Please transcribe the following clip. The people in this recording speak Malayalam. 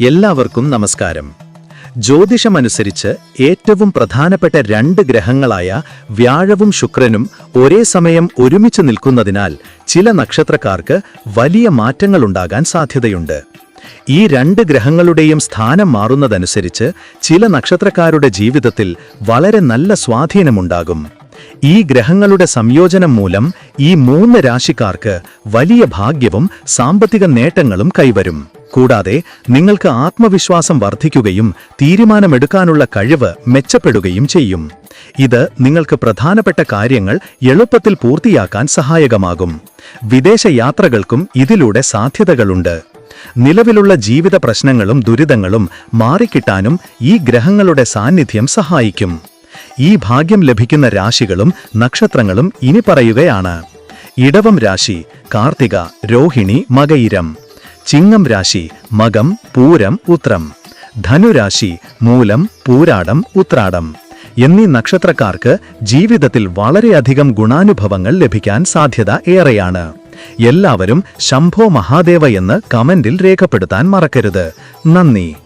എല്ലാവർക്കും നമസ്കാരം. ജ്യോതിഷമനുസരിച്ച് ഏറ്റവും പ്രധാനപ്പെട്ട രണ്ട് ഗ്രഹങ്ങളായ വ്യാഴവും ശുക്രനും ഒരേ സമയം ഒരുമിച്ച് നിൽക്കുന്നതിനാൽ ചില നക്ഷത്രക്കാർക്ക് വലിയ മാറ്റങ്ങളുണ്ടാകാൻ സാധ്യതയുണ്ട്. ഈ രണ്ട് ഗ്രഹങ്ങളുടെയും സ്ഥാനം മാറുന്നതനുസരിച്ച് ചില നക്ഷത്രക്കാരുടെ ജീവിതത്തിൽ വളരെ നല്ല സ്വാധീനമുണ്ടാകും. ഈ ഗ്രഹങ്ങളുടെ സംയോജനം മൂലം ഈ മൂന്ന് രാശിക്കാർക്ക് വലിയ ഭാഗ്യവും സാമ്പത്തിക നേട്ടങ്ങളും കൈവരും. കൂടാതെ നിങ്ങൾക്ക് ആത്മവിശ്വാസം വർദ്ധിക്കുകയും തീരുമാനമെടുക്കാനുള്ള കഴിവ് മെച്ചപ്പെടുകയും ചെയ്യും. ഇത് നിങ്ങൾക്ക് പ്രധാനപ്പെട്ട കാര്യങ്ങൾ എളുപ്പത്തിൽ പൂർത്തിയാക്കാൻ സഹായകമാകും. വിദേശ യാത്രകൾക്കും ഇതിലൂടെ സാധ്യതകളുണ്ട്. നിലവിലുള്ള ജീവിത പ്രശ്നങ്ങളും ദുരിതങ്ങളും മാറിക്കിട്ടാനും ഈ ഗ്രഹങ്ങളുടെ സാന്നിധ്യം സഹായിക്കും. ഈ ഭാഗ്യം ലഭിക്കുന്ന രാശികളും നക്ഷത്രങ്ങളും ഇനി പറയുകയാണ് ഇടവം രാശി കാർത്തിക രോഹിണി മകയിരം. ചിങ്ങം രാശി മകം പൂരം ഉത്രം. ധനുരാശി മൂലം പൂരാടം ഉത്രാടം. എന്നീ നക്ഷത്രക്കാർക്ക് ജീവിതത്തിൽ വളരെയധികം ഗുണാനുഭവങ്ങൾ ലഭിക്കാൻ സാധ്യത ഏറെയാണ്. എല്ലാവരും ശംഭോ മഹാദേവ എന്ന് കമന്റിൽ രേഖപ്പെടുത്താൻ മറക്കരുത്. നന്ദി.